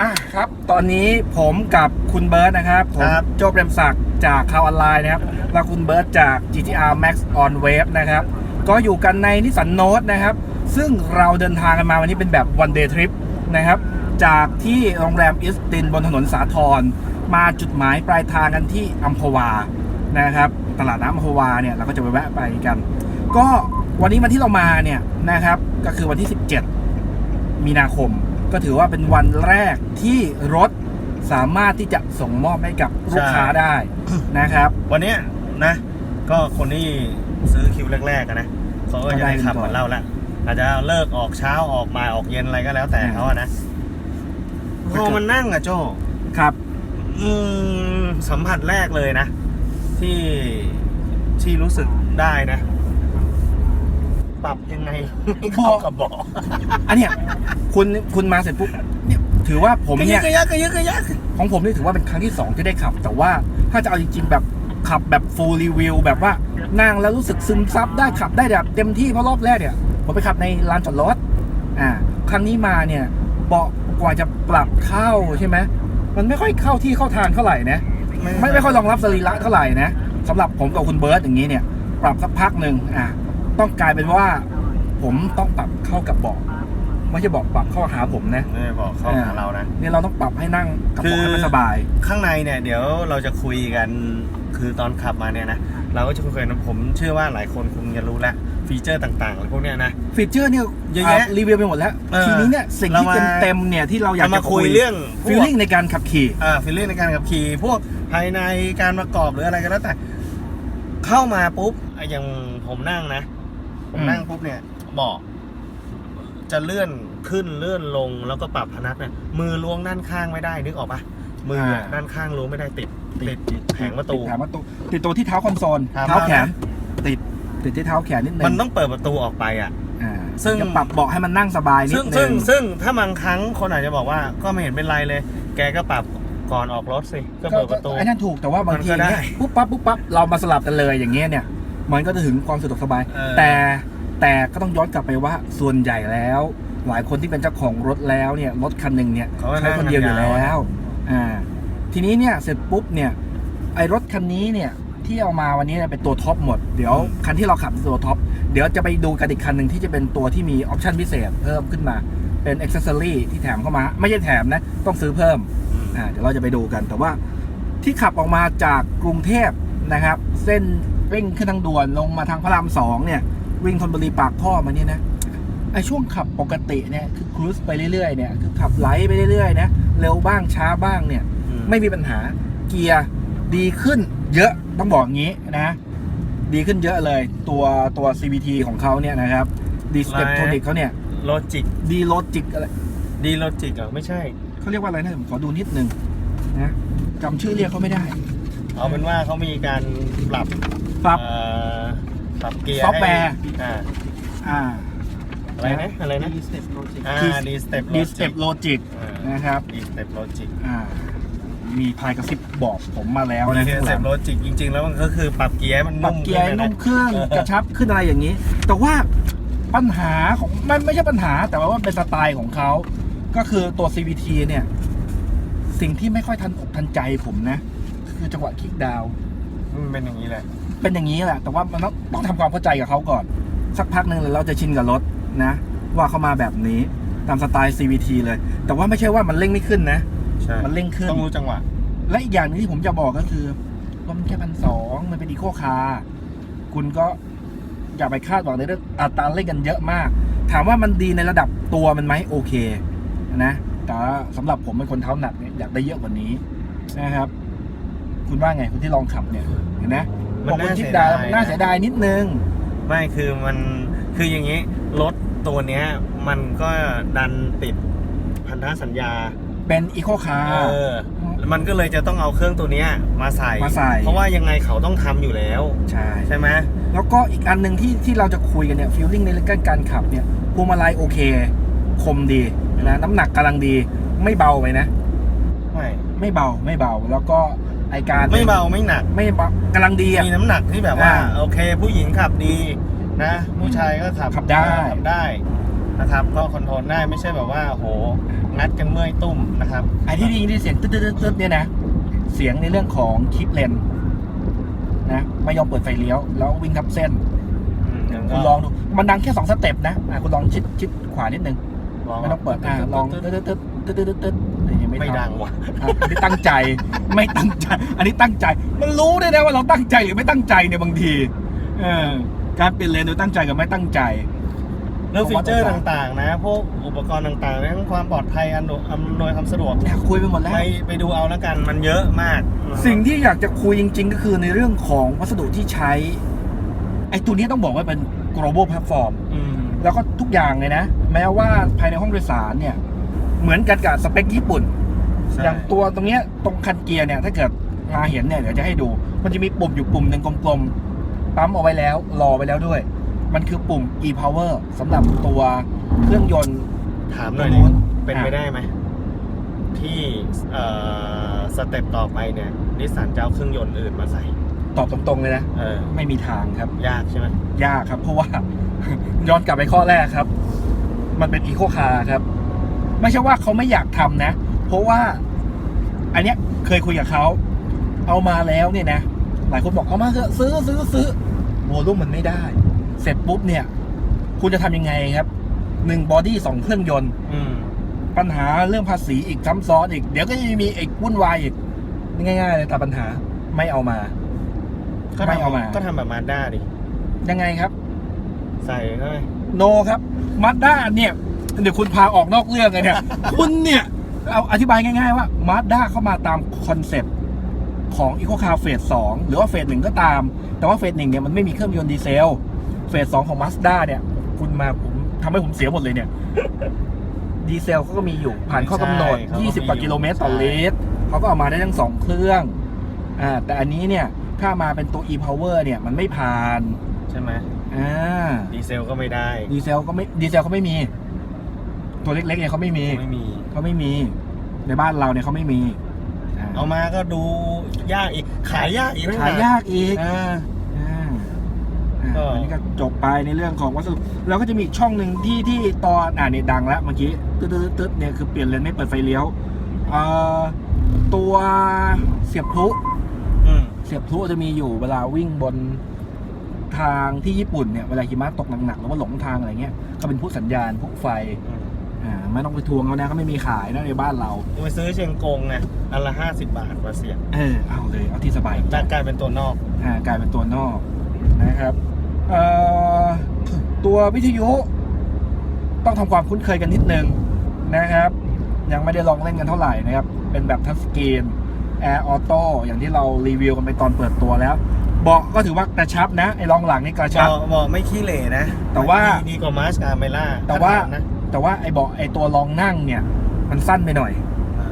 อะครับ ตอนนี้ผมกับคุณเบิร์ตนะครับผมครับ โจเปรมศักดิ์จากข่าวออนไลน์นะครับ และคุณเบิร์ตจาก GTR Max on Wave นะครับ ก็อยู่กันในนิสสันโนตนะครับ ซึ่งเราเดินทางกันมาวันนี้เป็นแบบ one day trip นะครับ จากที่โรงแรมอิสตินบนถนนสาทรมาจุดหมายปลายทางกันที่อัมพวานะครับ ตลาดน้ำอัมพวาเนี่ยเราก็จะไปแวะไปกัน ก็วันนี้วันที่เรามาเนี่ยนะครับ ก็คือวันที่ 17 มีนาคม ก็ถือว่าเป็นวันแรกที่รถสามารถที่จะส่งมอบให้กับลูกค้าใช่ได้นะครับ วันเนี้ยนะ ก็คนที่ซื้อคิวแรกๆอะนะเขาก็จะได้ขับก็ได้เหมือนเราละอาจจะเลิกออกเช้าออกบ่ายออกเย็นอะไรก็แล้วแต่อืมเขาอะนะพอมันนั่งอะโจครับอืมสัมผัสแรกเลยนะ ที่ที่รู้สึกได้นะ ปรับยังไงไม่เข้ากับเบาะอันเนี้ยคุณคุณมาเสร็จปุ๊บเนี่ยถือว่าผมกระยึเนี่กยกระยักกระยึกกระยักของผมนี่ถือว่าเป็นครั้งที่ 2 ที่ได้ขับ แต่ว่าถ้าจะเอาจริงๆ แบบขับแบบ full review แบบว่านั่งแล้วรู้สึกซึมซับได้ขับได้แบบเต็มที่เพราะรอบแรกเนี่ย ผมไปขับในลานจอดรถอ่าครั้งนี้มาเนี่ยเบาะกว่าจะปรับเข้าใช่ไหมมันไม่ค่อยเข้าที่เข้าทางเท่าไหร่นะไม่ไม่ค่อยรองรับสรีระเท่าไหร่นะสำหรับผมกับคุณเบิร์ตอย่างนี้เนี่ย ปรับสักพักหนึ่งอ่า ต้องกลายเป็นว่า ผมต้องปรับเข้ากับเบาะไม่ใช่เบาะปรับเข้าหาผมนะไม่บอกเข้าหาเรานะ เนี่ยเราต้องปรับให้นั่งกับเบาะให้มันสบาย ข้างในเนี่ยเดี๋ยวเราจะคุยกันคือตอนขับมาเนี่ยนะเราก็จะคุยกันผมเชื่อว่าหลายคนคงจะรู้แล้วฟีเจอร์ต่างๆอะไรพวกเนี้ยนะ ฟีเจอร์เนี่ยเยอะแยะรีวิวไปหมดแล้ว เออทีนี้เนี่ยสิ่งที่เรามา เต็มๆเนี่ยที่เราอยากเรามาจะคุยเรื่องพวก ฟีลลิ่งในการขับขี่อ่าฟีลลิ่งในการขับขี่พวกภายในการประกอบหรืออะไรก็แล้วแต่ เข้ามาปุ๊บอะอย่างผมนั่งนะ ผมนั่งปุ๊บเนี่ยเบาะจะเลื่อนขึ้นเลื่อนลงแล้วก็ปรับพนักเนี่ยมือล้วงด้านข้างไม่ได้นึกออกปะมืออะอ่า ด้านข้างล้วงไม่ได้ติด ติดแผงประตู ติดแผงประตูติดตัวที่เท้าคอนโซลครับ เท้าแขน ติดติดที่เท้าแขนนิดนึงมันต้องเปิดประตูออกไปอะ อ่าซึ่ง จะปรับเบาะให้มันนั่งสบายนิซึ่ดงนึซึ่งงซึ่งถ้าบางครั้งคนอาจจะบอกว่าก็ไม่เห็นเป็นไรเลย แกก็ปรับก่อนออกรถสิ ก็เปิดประตู ไอ้นั่นถูกแต่ว่าบางทีมันก็ได้เนี่ยปุ๊บปั๊บปุ๊บปั๊บเรามาสลับกันเลยอย่างเงี้ยเนี่ย มันก็จะถึงความสะดวกสบาย เออ แต่ แต่ก็ต้องย้อนกลับไปว่าส่วนใหญ่แล้ว หลายคนที่เป็นเจ้าของรถแล้วเนี่ยรถคันหนึ่งเนี่ยเขาก็ใช้คนเดียวอยู่นั่งกันยาวแล้วอ่าทีนี้เนี่ยเสร็จปุ๊บเนี่ยไอ้รถคันนี้เนี่ยที่เอามาวันนี้เนี่ยเป็นตัวท็อปหมด เดี๋ยวคันที่เราขับเป็นตัวท็อป เดี๋ยวจะไปดูกันอีกคันหนึ่งที่จะเป็นตัวที่มีออปชันพิเศษเพิ่มขึ้นมา เป็นอ็อกเซอรี่ที่แถมเข้ามา ไม่ใช่แถมนะ ต้องซื้อเพิ่มอ่าเดี๋ยวเราจะไปดูกัน แต่ว่าที่ขับออกมาจากกรุงเทพนะครับ เส้นวิ่งขึ้นทางด่วนลงมาทางพระรามสองเนี่ย วิ่งธนบุรีปากท่อมาเนี่ยนะไอช่วงขับปกติเนี่ยคือครูซไปเรื่อยๆเนี่ยคือขับไหลไปเรื่อยๆนะเร็วบ้างช้าบ้างเนี่ยอืไม่มีปัญหาเกียร์ดีขึ้นเยอะต้องบอกงี้นะ ดีขึ้นเยอะเลยตัวตัว CVT ของเขาเนี่ยนะครับดีสเตปโทนิกเขาเนี่ยโลจิกดีโลจิกอะไรดีโลจิกเหรอไม่ใช่เขาเรียกว่าอะไรนะผมขอดูนิดนึงนะจำชื่อเรียกเขาไม่ได้ เอาเป็นว่าเขามีการปรับปรับเอ่อ ปรับเกียร์ซอฟต์แวร์ ให้อ่าอ่า อะไรนะอะไรนะดีสเต็ปโลจิกอ่าดีสเต็ปดีสเต็ปโลจิกนะครับ ดีสเต็ปโลจิกอ่า มีพายกระซิบบอกผมมาแล้วดีนะสข้างหเต็ลัปงโลจิกจริง ๆ แล้วมันก็คือปรับเกียร์ให้มันปรันุ่บมเกียร์ให้ขึ้นุ่นมขึ้นกระชับขึ้นอะไรอย่างนี้ แต่ว่าปัญหาของมันไม่ใช่ปัญหา แต่ว่าเป็นสไตล์ของเขา ก็คือตัว CVT เนี่ย สิ่งที่ไม่ค่อยทันอกทันใจผมนะ คือจังหวะคลิกดาวน์ มันเป็นอย่างนี้แหละเป็นอย่างนี้แหละ แต่ว่ามันต้องต้องทำความเข้าใจกับเขาก่อน สักพักหนึ่งเลยเราจะชินกับรถนะ ว่าเขามาแบบนี้ตามสไตล์ CVT เลย แต่ว่าไม่ใช่ว่ามันเร่งไม่ขึ้นนะ ใช่มันเร่งขึ้น ต้องรู้จังหวะ และอีกอย่างหนึงที่ผมจะบอกก็คือรถมันแค่พันสองมันเป็นอีโคคาร์คุณก็อย่าไปคาดหวังในเรื่องอัตราเร่งกันเยอะมาก ถามว่ามันดีในระดับตัวมันไหมโอเคนะแต่ว่าสำหรับผมเป็นคนเท้าหนักเนี่ยอยากได้เยอะกว่านี้นะครับ คุณว่าไงคุณที่ลองขับเนี่ยเห็นไหมมันบอกคุณน่าทิเสีดยดาดายน่าเสียดายนิดนึง ไม่คือมันคืออย่างนี้รถตัวเนี้ย มันก็ดันติดพันธสัญญาเป็นอีโคคาเอร์อมันก็เลยจะต้องเอาเครื่องตัวเนี้ยมาใส่ มาใส่ เพราะว่ายังไงเขาต้องทำอยู่แล้ว ใช่ ใช่ไหมแล้วก็อีกอันหนึ่งที่ที่เราจะคุยกันเนี่ยฟิลลิ่งในเรื่องการขับเนี่ยพวงมาลัยโอเค คมดีนะน้ำหนักกำลังดี ไม่เบาไปนะ ไม่ ไม่เบาไม่เบา แล้วก็ ไอการไม่เบาไม่หนัก ไม่เบากำลังดีอะ มีน้ำหนักที่แบบว่า อ่าโอเค ผู้หญิงขับดีนะ ผู้ชายก็ขับขับได้ ขับได้นะครับ ก็คอนโทรลได้ไม่ใช่แบบว่าโหงัดกันเมื่อยตุ้มนะครับ ไอ้ที่ได้ยินที่เสียงตึ๊ดตึ๊ดตึ๊ดตึ๊ดเนี่ยนะ เสียงในเรื่องของคลิปเลนนะไม่ยอมเปิดไฟเลี้ยว แล้ววิ่งทับเส้น คุณลองดู มันดังแค่สองสเต็ปนะอะคุณลองชิดชิดขวานิดนึง ไม่ต้องเปิดอะลองตึ๊ดตึ๊ดตึ๊ดตึ๊ดตึ๊ดตึ๊ด ตึ๊ดยังไม่ทำดังว่ะ อะอันนี้ตั้งใจไม่ตั้งใจ อันนี้ตั้งใจ มันรู้ด้วยนะว่าเราตั้งใจหรือไม่ตั้งใจเนี่ยบางทีเออการเปลี่ยนเลนโดยตั้งใจกับไม่ตั้งใจเรื่องฟีเจอร์ต่างๆ นะ พวกอุปกรณ์ต่างๆเรื่องความปลอดภัยอำนวยอำนวยความสะดวกอยากคุยไปหมดแล้ว ไปไปดูเอาแล้วกันมันเยอะมากสิ่งที่อยากจะคุยจริง ๆ ก็คือในเรื่องของวัสดุที่ใช้ ไอ้ตัวนี้ต้องบอกว่าเป็น global platform อืม แล้วก็ทุกอย่างเลยนะ แม้ว่าภายในห้องโดยสารเนี่ย เหมือนกันกับสเปคญี่ปุ่น ใช่อย่างตัวตรงเนี้ยตรงคันเกียร์เนี่ย ถ้าเกิดมาเห็นเนี่ยเดี๋ยวจะให้ดู มันจะมีปุ่มอยู่ปุ่มหนึ่งกลมๆปั๊มเอาไว้แล้วรอไว้แล้วด้วย มันคือปุ่ม e-power สำหรับตัวเครื่องยนต์ ถามหน่อยตรดิงนู้นเป็นไปได้ไหม ที่เอ่อสเต็ปต่อไปเนี่ยนิสสันจะเอาเครื่องยนต์อื่นมาใส่ ตอบตรงๆเลยนะ เออ ไม่มีทางครับ ยากใช่ไหมยากครับ เพราะว่า ย้อนกลับไปข้อแรกครับ มันเป็นอีโคคาร์ครับ ไม่ใช่ว่าเขาไม่อยากทำนะ เพราะว่า อันเนี้ยเคยคุยกับเขาเอามาแล้วเนี่ยนะหลายคนบอกเอามาเถอะซื้อซื้อซื้อโวลุ่มมันไม่ได้ เสร็จปุ๊บเนี่ย คุณจะทำยังไงครับหนึ่งบอดี้สองเครื่องยนต์อืมปัญหาเรื่องภาษีอีกซ้ำซ้อนอีก เดี๋ยวก็จะมีอีกวุ่นวายอีกง่ายๆเลยแต่ปัญหาไม่เอามา ก็ไม่ทำเอามา ก็ทำแบบมาด้าดิยังไงครับ ใส่เข้าไปโนครับมาด้าเนี่ย เดี๋ยวคุณพาออกนอกเรื่องเลยเนี่ย คุณเนี่ย เอาอธิบายง่ายๆว่ามาด้าเข้ามาตามคอนเซปต์ของอีโคคาร์เฟสสองหรือว่าเฟสหนึ่งก็ตาม แต่ว่าเฟสหนึ่งเนี่ยมันไม่มีเครื่องยนต์ดีเซล เฟสสองของมาสด้าเนี่ย คุณมาผมทำให้ผมเสียหมดเลยเนี่ย ดีเซลเขาก็มีอยู่ผ่านข้อกำหนด20 กว่ากิโลเมตรต่อลิตรเขาก็เอามาได้ทั้งสองเครื่องอ่าแต่อันนี้เนี่ย ถ้ามาเป็นตัว e-power เนี่ยมันไม่ผ่านใช่ไหมอ่าดีเซลก็ไม่ได้ ดีเซลก็ไม่ดีเซลเขาไม่มี ตัวเล็กๆเนี่ยเขาไม่มีไม่มี เขาไม่มี ในบ้านเราเนี่ยเขาไม่มีเอามาก็ดูยากอีก ขายยากอีกขายยากอีก อ่า อ่าอ่าก็ อันนี้ก็จบไปในเรื่องของวัสดุแล้วก็จะมีอีกช่องหนึ่งที่ที่ตอนอ่าเนี่ยดังแล้วเมื่อกี้ตึ๊ดตึ๊ดตึ๊ดเนี่ยคือเปลี่ยนเลนไม่เปิดไฟเลี้ยวเอ่อตัวเสียบพลุอืม เสียบพลุจะมีอยู่เวลาวิ่งบนทางที่ญี่ปุ่นเนี่ยเวลาหิมะตกหนักๆหรือว่าหลงทางอะไรเงี้ยก็เป็นพลุสัญญาณพลุไฟ อืมอ่าไม่ต้องไปทวงเขานะเขาไม่มีขายนะในบ้านเราไปซื้อเชียงกงไงอันละห้าสิบบาทมาเสียบเออเอาเลยเอาที่สบายใจจะกลายเป็นตัวนอก อ่ากลายเป็นตัวนอกนะครับเอ่อตัววิทยุ ต้องทำความคุ้นเคยกันนิดนึงนะครับ ยังไม่ได้ลองเล่นกันเท่าไหร่นะครับ เป็นแบบทัชสกรีนแอร์ออโต้อย่างที่เรารีวิวกันไปตอนเปิดตัวแล้ว เบาะก็ถือว่ากระชับนะ ไอ้รองหลังนี่กระชับ บอกบอกไม่ขี้เหร่นะแต่ว่า ดีดีกว่ามาสกาเมล่าแต่ว่านะ แต่ว่าไอ้เบาะไอ้ตัวรองนั่งเนี่ย มันสั้นไปหน่อยอ่า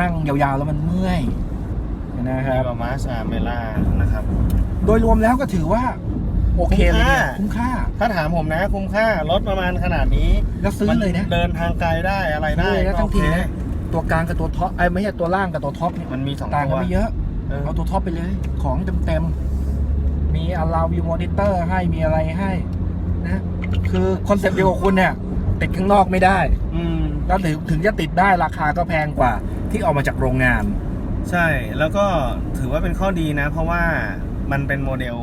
นั่งยาวๆแล้วมันเมื่อยนะคดีรับกว่ามาสกาเมล่านะครับ โดยรวมแล้วก็ถือว่า โอเคเลยเนี่ยคุ้คุ้มมค่าค่า ถ้าถามผมนะ คุ้มค่ารถประมาณขนาดนี้แล้วซื้อเลยนะมัเดินทางไกลได้อะไรได้ซื้อเลยนะก็ทั้โองเคทีนะตัวกลางกับตัวท็อปไอ้ยไม่ใช่ตัวล่างกับตัวท็อปเนี่ยมันมีสองต่างตักันวไม่เยอะเออเอาตัวท็อปไปเลย ของเต็มๆมีอาราวิวมอนิเตอร์ให้มีอะไรให้นะคือคอนเซ็ปต์เดียวกับคุณเนี่ย ติดข้างนอกไม่ได้ อืม แล้วถึงถึงจะติดได้ราคาก็แพงกว่าที่เอามาจากโรงงาน ใช่ แล้วก็ถือว่าเป็นข้อดีนะ เพราะว่ามันเป็นโมเดล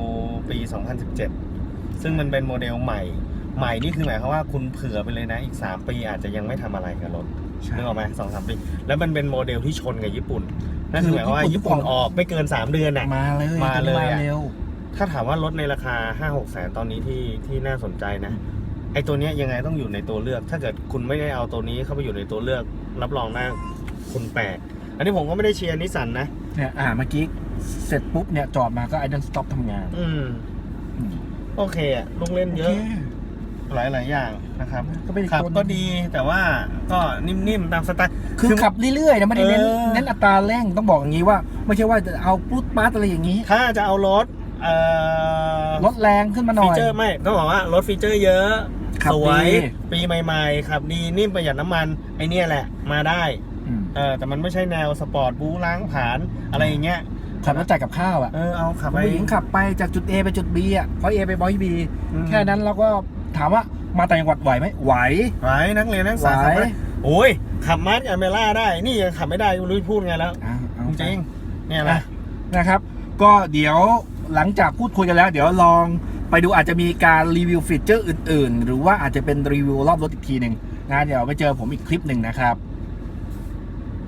ปี 2017 ซึ่งมันเป็นโมเดลใหม่ ใหม่นี่คือหมายความว่าคุณเผื่อไปเลยนะ อีก 3 ปีอาจจะยังไม่ทำอะไรกับรถใช่นึกออกไหมสองสามปี แล้วมันเป็นโมเดลที่ชนกับญี่ปุ่น นั่นคืคืออหมายความว่าญี่ญี่ปุ่ปุ่น นออกไม่เกิน 3 เดือนน่ะ มาเลยมาเลยมาอะเร็วถ้าถามว่ารถในราคา 5 6 แสนตอนนี้ที่ที่น่าสนใจนะ ไอ้ตัวเนี้ยยังไงต้องอยู่ในตัวเลือก ถ้าเกิดคุณไม่ได้เอาตัวนี้เข้าไปอยู่ในตัวเลือก รับรองนะคุณแปลก อันนี้ผมก็ไม่ได้เชียร์นิสสันนะ เนี่ยอ่าเมื่อกี้เสร็จปุ๊บเนี่ยจอดมาก็ไอเดนสต็อปทำงานอืม อืมโอเคอะลูกเล่นเยโออะเคหลายหลายๆอย่างนะครับก็เป็นอีกขับตัวหนึ่งก็ดีแต่ว่าก็นิ่มๆตามสไตล์ คือขับเรื่อยๆนะไม่ได้เน้นเออ เน้นอัตราเร่งต้องบอกอย่างนี้ว่า ไม่ใช่ว่าจะเอาปุ๊บปั๊ดอะไรอย่างนี้ถ้าจะเอารถเอ่อลดแรงขึ้นมาหน่ฟีอยเจอร์ไม่ต้องบอกว่ารถฟีเจอร์เยอะขับ สวยดีปีใหม่ๆขับดีนิ่มประหยัดน้ำมัน ไอเนี่ยแหละ มาได้อืมเออแต่มันไม่ใช่แนวสปอร์ตบู๊ล้างผลาญอะไรอย่างเงี้ยขับรถจ่ายกับข้าวอะเออเอาขับไปผู้หญิงขับไปจากจุด A ไปจุด B อะพอ A ไปบอย B อืมแค่นั้นเราก็ถามว่ามาต่างจังหวัดไหวไหมไหวไหวนักเรียนนักศึกษาไหวขับไม่ได้โอ้ยขับมาร์ทอเมล่าได้ นี่ยังขับไม่ได้ไม่รู้จะพูดไงแล้วอะเอาจไปริงๆเนี่ยนะนะครับ ก็เดี๋ยวหลังจากพูดคุยกันแล้ว เดี๋ยวลอง ไปดูอาจจะมีการรีวิวฟีเจอร์อื่น ๆ หรือว่าอาจจะเป็นรีวิวรอบรถอีกทีหนึ่งนะเดี๋ยวไปเจอผมอีกคลิปหนึ่งนะครับ